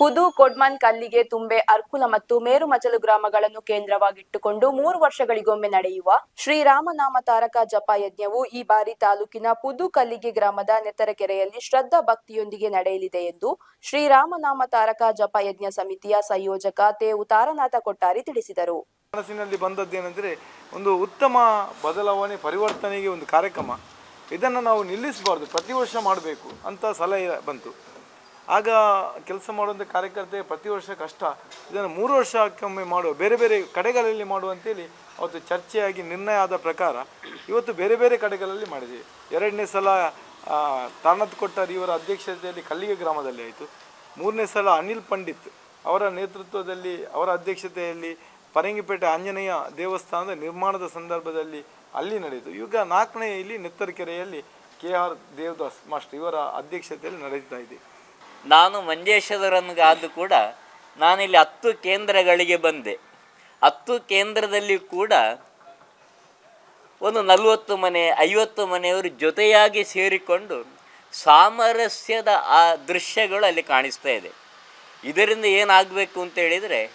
ಪುದು ಕೊಡ್ಮನ್ ಕಲ್ಲಿಗೆ ತುಂಬೆ ಅರ್ಕುಲ ಮತ್ತು ಮೇರುಮಚಲು ಗ್ರಾಮಗಳನ್ನು ಕೇಂದ್ರವಾಗಿಟ್ಟುಕೊಂಡು ಮೂರು ವರ್ಷಗಳಿಗೊಮ್ಮೆ ನಡೆಯುವ ಶ್ರೀರಾಮನಾಮ ತಾರಕ ಜಪ ಯಜ್ಞವು ಈ ಬಾರಿ ತಾಲೂಕಿನ ಪುದು ಕಲ್ಲಿಗೆ ಗ್ರಾಮದ ನೆತ್ತರಕೆರೆಯಲ್ಲಿ ಶ್ರದ್ಧಾ ಭಕ್ತಿಯೊಂದಿಗೆ ನಡೆಯಲಿದೆ ಎಂದು ಶ್ರೀರಾಮನಾಮ ತಾರಕ ಜಪ ಯಜ್ಞ ಸಮಿತಿಯ ಸಂಯೋಜಕ ತೇವು ತಾರನಾಥ ಕೊಟ್ಟಾರಿ ತಿಳಿಸಿದರು. ಮನಸ್ಸಿನಲ್ಲಿ ಬಂದದ್ದೇನೆಂದರೆ ಒಂದು ಉತ್ತಮ ಬದಲಾವಣೆ, ಪರಿವರ್ತನೆಗೆ ಒಂದು ಕಾರ್ಯಕ್ರಮ. ಇದನ್ನು ನಾವು ನಿಲ್ಲಿಸಬಾರ್ದು, ಪ್ರತಿ ವರ್ಷ ಮಾಡಬೇಕು ಅಂತ ಸಲಹೆ ಬಂತು. ಆಗ ಕೆಲಸ ಮಾಡುವಂಥ ಕಾರ್ಯಕರ್ತೆ ಪ್ರತಿ ವರ್ಷ ಕಷ್ಟ. ಇದನ್ನು ಮೂರು ವರ್ಷಕ್ಕೊಮ್ಮೆ ಮಾಡುವ, ಬೇರೆ ಬೇರೆ ಕಡೆಗಳಲ್ಲಿ ಮಾಡುವಂತೇಳಿ ಅವತ್ತು ಚರ್ಚೆಯಾಗಿ ನಿರ್ಣಯ ಆದ ಪ್ರಕಾರ ಇವತ್ತು ಬೇರೆ ಬೇರೆ ಕಡೆಗಳಲ್ಲಿ ಮಾಡಿದ್ದೀವಿ ಎರಡನೇ ಸಲ ತಾನತ್ ಕೊಟ್ಟಾರ್ ಇವರ ಅಧ್ಯಕ್ಷತೆಯಲ್ಲಿ ಕಲ್ಲಿಗೆ ಗ್ರಾಮದಲ್ಲಿ ಆಯಿತು. ಮೂರನೇ ಸಲ ಅನಿಲ್ ಪಂಡಿತ್ ಅವರ ನೇತೃತ್ವದಲ್ಲಿ, ಅವರ ಅಧ್ಯಕ್ಷತೆಯಲ್ಲಿ ಪರಂಗಿಪೇಟೆ ಆಂಜನೇಯ ದೇವಸ್ಥಾನದ ನಿರ್ಮಾಣದ ಸಂದರ್ಭದಲ್ಲಿ ಅಲ್ಲಿ ನಡೆಯಿತು. ಈಗ ನಾಲ್ಕನೇ ಇಲ್ಲಿ ನೆತ್ತರಕೆರೆಯಲ್ಲಿ ಕೆ ಆರ್ ದೇವದಾಸ್ ಮಾಸ್ಟರ್ ಇವರ ಅಧ್ಯಕ್ಷತೆಯಲ್ಲಿ ನಡೀತಾ ಇದೆ. ನಾನು ಮಂಜೇಶ್ವರನ್ಗಾದ ಕೂಡ ನಾನಿಲ್ಲಿ ಹತ್ತು ಕೇಂದ್ರಗಳಿಗೆ ಬಂದೆ. ಹತ್ತು ಕೇಂದ್ರದಲ್ಲಿ ಕೂಡ ಒಂದು ನಲವತ್ತು ಮನೆ, ಐವತ್ತು ಮನೆಯವರು ಜೊತೆಯಾಗಿ ಸೇರಿಕೊಂಡು ಸಾಮರಸ್ಯದ ಆ ದೃಶ್ಯಗಳು ಅಲ್ಲಿ ಕಾಣಿಸ್ತಾ ಇದೆ. ಇದರಿಂದ ಏನಾಗಬೇಕು ಅಂತ ಹೇಳಿದರೆ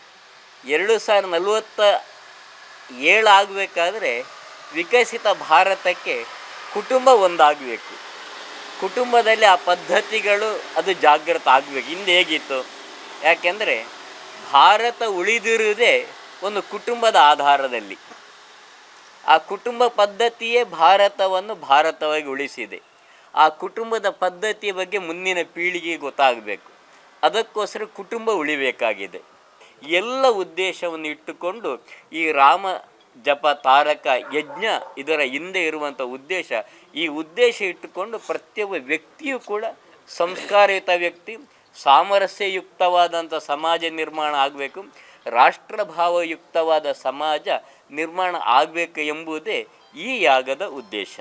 ಎರಡು ಸಾವಿರದ ನಲವತ್ತ ಏಳು ಆಗಬೇಕಾದ್ರೆ ವಿಕಸಿತ ಭಾರತಕ್ಕೆ ಕುಟುಂಬ ಒಂದಾಗಬೇಕು. ಕುಟುಂಬದಲ್ಲಿ ಆ ಪದ್ಧತಿಗಳು ಅದು ಜಾಗೃತ ಆಗಬೇಕು. ಹಿಂದೆ ಹೇಗಿತ್ತು? ಯಾಕೆಂದರೆ ಭಾರತ ಉಳಿದಿರುವುದೇ ಒಂದು ಕುಟುಂಬದ ಆಧಾರದಲ್ಲಿ. ಆ ಕುಟುಂಬ ಪದ್ಧತಿಯೇ ಭಾರತವನ್ನು ಭಾರತವಾಗಿ ಉಳಿಸಿದೆ. ಆ ಕುಟುಂಬದ ಪದ್ಧತಿಯ ಬಗ್ಗೆ ಮುಂದಿನ ಪೀಳಿಗೆಗೆ ಗೊತ್ತಾಗಬೇಕು. ಅದಕ್ಕೋಸ್ಕರ ಕುಟುಂಬ ಉಳಿಬೇಕಾಗಿದೆ. ಎಲ್ಲ ಉದ್ದೇಶವನ್ನು ಇಟ್ಟುಕೊಂಡು ಈ ರಾಮ ಜಪ, ತಾರಕ, ಯಜ್ಞ ಇದರ ಹಿಂದೆ ಇರುವಂಥ ಉದ್ದೇಶ. ಈ ಉದ್ದೇಶ ಇಟ್ಟುಕೊಂಡು ಪ್ರತಿಯೊಬ್ಬ ವ್ಯಕ್ತಿಯೂ ಕೂಡ ಸಂಸ್ಕಾರಯುತ ವ್ಯಕ್ತಿ, ಸಾಮರಸ್ಯಯುಕ್ತವಾದಂಥ ಸಮಾಜ ನಿರ್ಮಾಣ ಆಗಬೇಕು. ರಾಷ್ಟ್ರಭಾವಯುಕ್ತವಾದ ಸಮಾಜ ನಿರ್ಮಾಣ ಆಗಬೇಕು ಎಂಬುದೇ ಈ ಯಾಗದ ಉದ್ದೇಶ.